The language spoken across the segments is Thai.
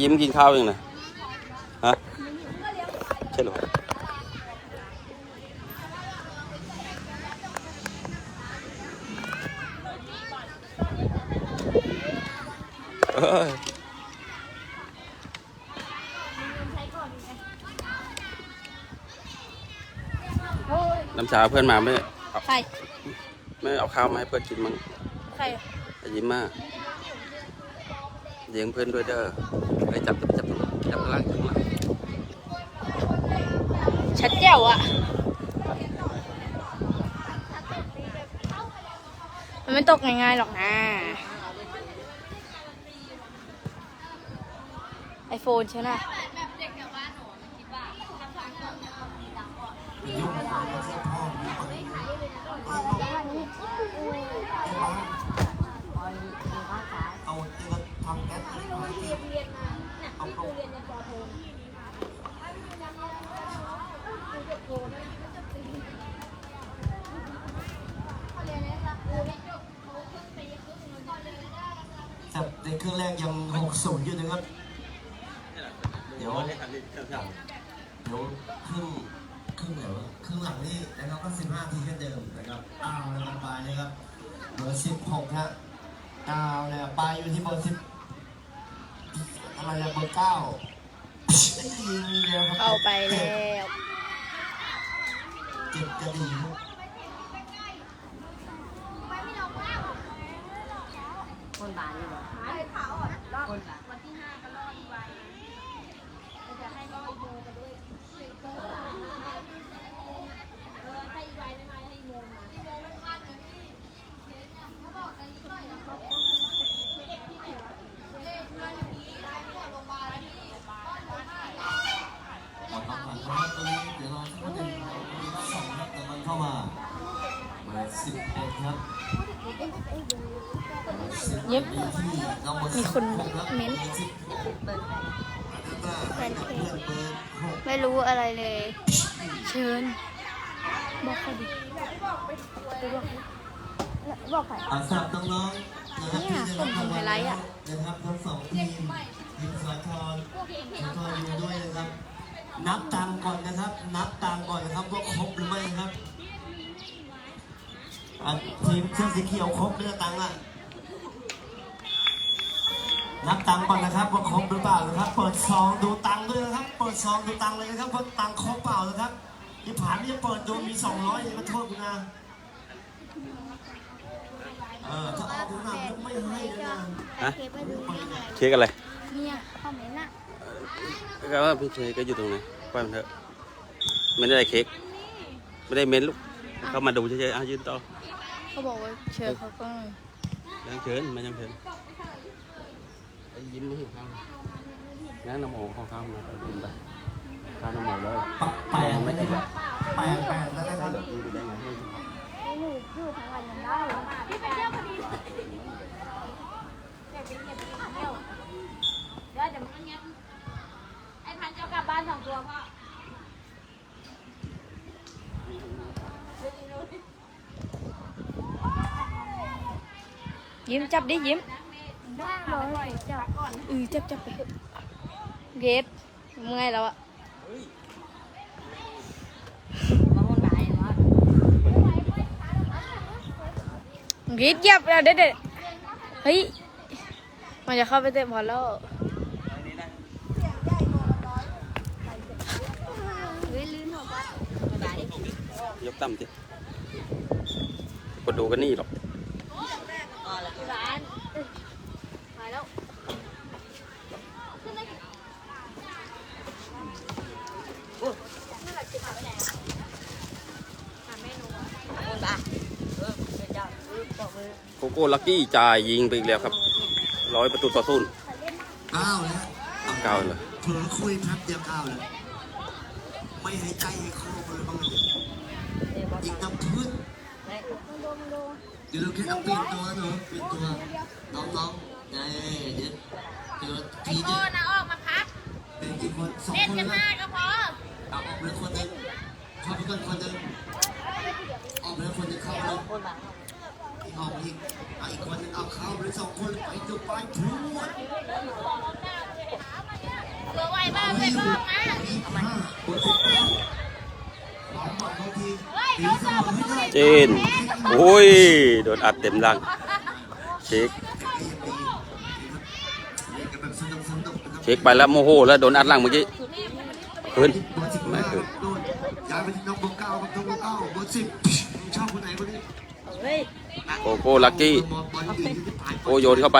ยิ้มกินข้าวยังนะฮะใช่เหรอเอ้ยน้ำชาเพื่อนมาไม่เอาใครไม่เอาข้าวมาให้เพื่อนกินมั้งใครอย่ายิ้มมากเลี้ยงเพื่อนด้วยเด้อ ไปจับจับจับจับข้างล่างข้างล่างชัดเจ๋วอะมันไม่ตกง่ายๆหรอกนะไอโฟนใช่ไหมอ 60อยู่นะครับ เดี๋ยว เดี๋ยวครึ่งครึ่งแหนวครึ่งหลังนี่นะครับก็15ทีแค่เดิมนะครับอ้าวนะครับไปนะครับเบอร์สิบหกฮะอ้าวเนี่ยไปอยู่ที่เบอร์สิบอะไรนะเบอร์เก้ายิงเดีวเข้าไปแล้วเจ็บกระดิ่ง คนบาทเราต้องผ่านเพราะว่าตรงนี้เดี๋ยวเราจะมาดึงสองครับแต่มันเข้ามาเบอร์สิบเอ็ดครับยิ้มที่เราเบอร์มีสิบคนหกครับเม้ นบอร์สิบเปิดแฟนเพจเบอร์หกไม่รู้อะไรเลย เชิญ บอกเขาดิไปบอกดิบอกใครอาสาบน้องๆนะครับเนี่ยที่ผมทำไฮไลท์อะนะครับทั้งสองทีมทีมสาทรสาทรอยู่ด้วยนะครับ นับตังค์ก่อนนะครับ นับตังค์ก่อนนะครับว่าครบหรือไม่ครับ อะทีมเสื้อสีเขียวครบเรือตังค์อะ นับตังค์ก่อนนะครับว่าครบหรือเปล่านะครับ เปิดซองดูตังค์ด้วยนะครับ เปิดซองดูตังค์เลยนะครับว่าตังค์ครบเปล่านะครับที่ผ่านนี่เปิดดูมีสองร้อยมาโทษกูนะเออถ้าออกดูหนังไม่ให้เลยนะฮะเคไปดูเนี่ยอะไรเค้กอะไรเนี่ยคอมเมนต์อะก็ว่าพี่เค้กก็อยู่ตรงไหนปล่อยมันเถอะไม่ได้เค้กไม่ได้เม้นลูก เข้ามาดูเฉยๆอะยืนต่อเขาบอกว่าเชิญเขาก็ยังเชิญมายังเชิญไอ้ยิ้มไม่เห็นข้าวงั้นน้ำหอมของข้าวมาไปกินไปข้าวน้ำหอมเลยแปดไม่กินแล้วแปดแปดแล้วนะครับดูได้ไงหนูอยู่ทั้งวันยังได้พี่ไปเที่ยวพอดีเดี๋ยวเดี๋ยวมันเงี้ยไอ้พันจะกลับบ้านสองตัวพ่อ ยิ้มจับดิยิ้มบอกให้จับอือจับจับไปเถอะเกดเมื่อยแล้วอะมาคนบเหรอเกดจับแล้วเด็ดเฮ้ย มันจะเข้าไปเตะบอลแล้วเฮ้ยลื่นหัวปะ คนบาทดิ ยกต่ำสิคนดูกันนี่หรอกอ๋อแล้วที่ร้านมาแล้วคนบาทเออเดี๋ยวจะเออบอกเลยโกโก้ลักกี้จ่ายยิงไปอีกแล้วครับร้อยประตูต่อศูนย์เก้าแล้วเก้าเลยเผลอคุยแป๊บเดียวเก้าเลยไม่หายใจให้คอเลยบ้าง เดี๋ยวเราแค่เอาเปลี่ยนตัวเนอะเปลี่ยนตัวน้องๆเดี๋ยวเดี๋ยวเดี๋ยวทีเดียนะออกมาพักเป็นกี่คนสองเล่นคนกันะห้าก็พอเอาออกเลยคนหนึงเข้าไปก่อนคนหนึงออกเลยคนหนึงเข้าเลยคนบาทอีกออกอีกเอาอีกคนหนึงเอาเข้าเลยสองคนไปดูไปพรวดบ้างไปบ้างนะเอบอร์สิบหลังบอลบางทีตีเสมดเจน โอ้ย โดนอัดเต็มหลัง เช็ค เช็คไปแล้วโมโหแล้วโดนอัดหลังเมื่อกี้ขึ้นไม่ขึ้นโดนย้ายไปที่น้องเบอร์เก้าครับน้องเบอร์เก้าเบอร์สิบชอบคนไหนคนนี้โกโก้ลักกี้โอโยนเข้าไป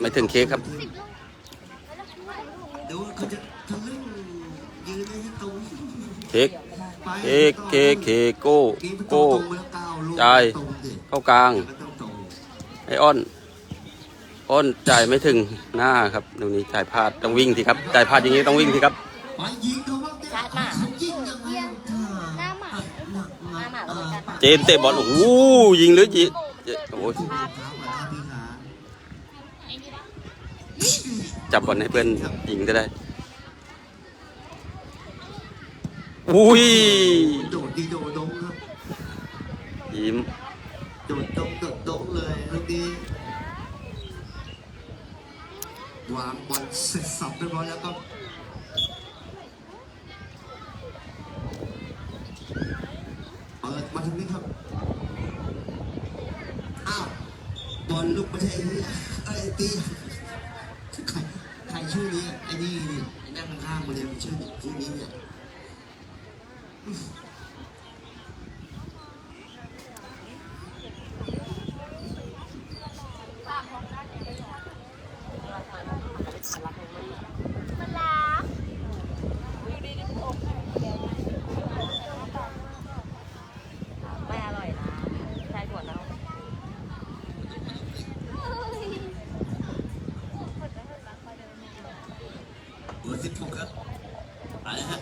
ไม่ถึงเค้กครับเดี๋ยวเขาจะทะลึ่งยืนให้ตรงเค้กเค้กเค้กเค้กโก้โก้ จ่ายเข้ากลาง ไอออน อ้อนจ่ายไม่ถึงหน้าครับตรงนี้จ่ายพลาดต้องวิ่งทีครับจ่ายพลาดอย่างนี้ต้องวิ่งทีครับเขายิงยังไงหน้าหมาหน้าหมาเจนเตะบอลโอ้โหยิงหรือยิงโอ้ยจับบอลให้เพื่อนยิงก็ได้ อุ้ย โดดดีโดดดงครับ ยิ้มโดดดงโดดดงเลยลูกนี้วางบอลเสร็จสับเรียบร้อยแล้วก็เปิดมาทางนี้ครับ อ้าว บอลลูกประเทศนี้ไอ้ตีใครใครชื่อนี้ไอ้นี่ไอ้นั่งข้างๆมาเลยชื่อชื่อนี้เนี่ย มันล้าง ไม่อร่อยนะใช่ถั่วเน่า เบอร์สิบหกครับไปแล้วฮะ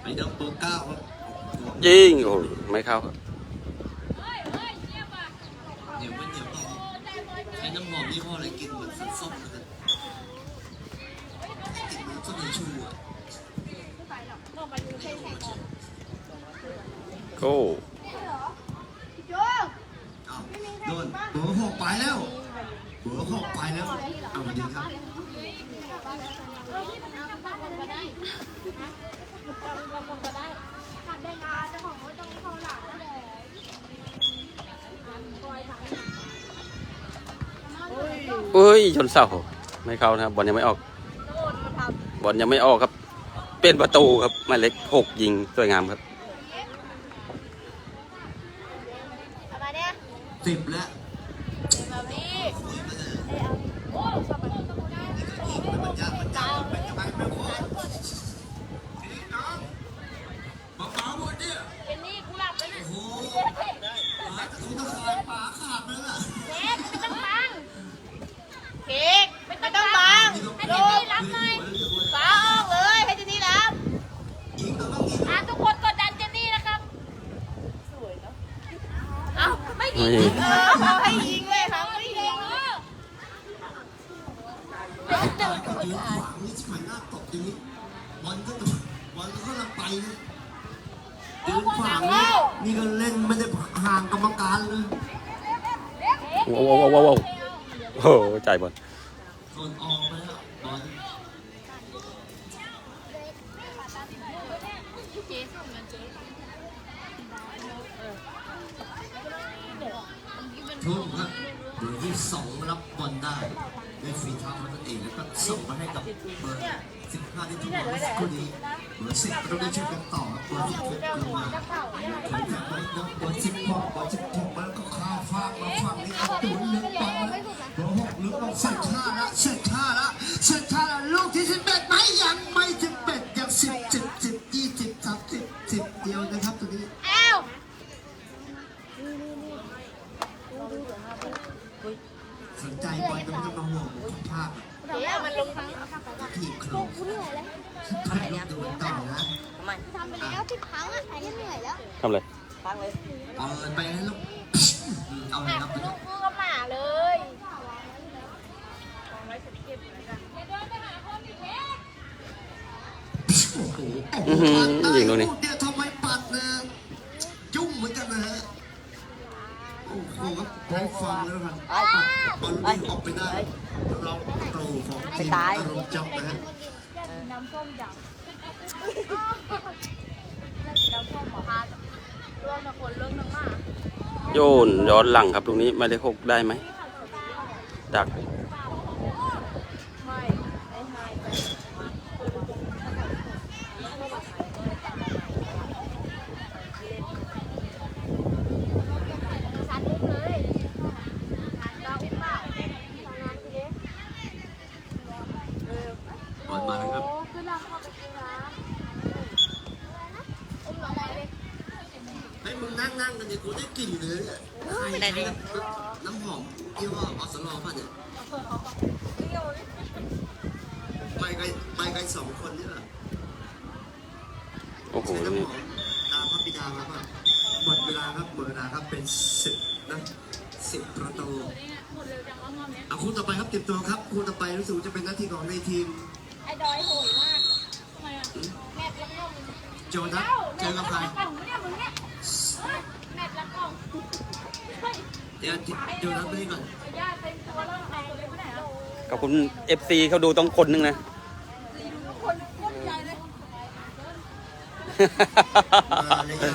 ไปน้องเบอร์เก้าครับ ยิงโอ้ไม่เข้าครับเหนียวไม่เหนียวต่อใช้น้ำหอมยี่ห้ออะไรกินเหมือนสันส้มนะครับกินเหมือนส้มในชูอะโก้อ้าวโดนเบอร์หกไปแล้วเบอร์หกไปแล้วเอามาดีครับเอ้ยชนเสาไม่เข้านะครับบอลยังไม่ออก บอลยังไม่ออกครับ เป็นประตูครับหมายเล็กหกยิงสวยงามครับเอามาเนี่ยสิบแล้ว มาพี่ มันยากมันยากมันจะไปไม่พอเบาๆหมดเนี่ย เป็นนี่กูหลับแล้วนะ โอ้โหหาทุกตะคายปากขาดเลยล่ะ เค้กไม่ต้องบังเค้กไม่ต้องบังให้เจนนี่รับหน่อยฟ้าออกเลยให้เจนนี่รับ ยิงตัวต้องยิง อะทุกคนกดดันเจนนี่นะครับ สวยเนาะเอ้าไม่ยิง ไม่ยิง เออเขาให้ยิงเลยครับไม่ยิงเออ ยืนขวางนี่ชิบหายหน้าตกอย่างนี้บอลก็บอลก็กำลังไปนะ ยืนขวางนี่นี่ก็เล่นไม่ได้ห่างกรรมการเลย ว้าวว้าวว้าวว้าวโอ้โหจ่ายบอล ส่วนออกไปแล้วบอลทุ่มครับเบอร์ที่สองรับบอลได้ ด้วยฝีเท้าตัวเองแล้วก็ส่งมาให้กับเบอร์สิบห้าที่ถูกมื่อสักคนนี้เบอร์สิบเราได้ช่วยกันต่อเบอร์สิบหกลงมาถึงแถบไปน้องเบอร์สิบหกเบอร์สิบหกมาแล้วก็ข้าวฟากมาฝั่งนี้เอาตุนลึกไปแล้วเบอร์หกลึกลงเสร็จท่าละเสร็จท่าละเสร็จท่าละลูกที่สิบเอ็ดไหมยังไม่ ทำอะไรฟังเลยเปิดไปให้ลูกเอาเลยครับลูกกูกับหมาเลยโอ้โหอื้อหือยิงตรงนี้เดี๋ยวทำไมปัดนะยุ่งเหมือนกันนะฮะโอ้โหครับได้ฟังแล้วกันบอลวิ่งออกไปได้เราโปรของทีมอารมณ์จับนะฮะำส้มยำแล้วน้ำส้มหมอพาด รวมทั้งคนเรื่องทั้งหมา โยนย้อนหลังครับตรงนี้หมายเลขหกได้ไหมดัก ไม่ไอ้ไฮไปชัดเลยเราเปล่าทำงานทีเดียว บอลมาแล้วครับ โอ้คือเราเข้าไปกินร้านอุ้มหน่อยเลย ให้มึงนั่งนั่งกันเนี่ยกูได้กลิ่นเลยเนี่ยใครใช้ น้ำน้ำหอมยี่ห้อออสโลป่ะเนี่ยไปกันไปกันสองคนนี่แหละโอ้โหใช้ตรงน้ำหนี้อมตามพระบิดามาป่ะหมดเวลาครับหมดเวลาครับเป็นสิบนะสิบประตูเอาคู่ต่อไปครับเตรียมตัวครับคู่ต่อไปรู้สึกว่าจะเป็นหน้าที่ของในทีมไอ้ดอยโหยมากทำไมอะแมทละกล่องโจนัสเจอกับใครกล่องเนี่ยมึงเนี่ยแมทละกล่องเฮ้ย เดี๋ยวโจนัสไปนี่ก่อนญาติเต็มตัวแล้วเอาตัวเล็กไปไหนอะขอบคุณ FC เขาดูต้องคนหนึงนะคนโคตรใหญ่เลยมาเลยครับอีกทีมหนึ่งทีมเลย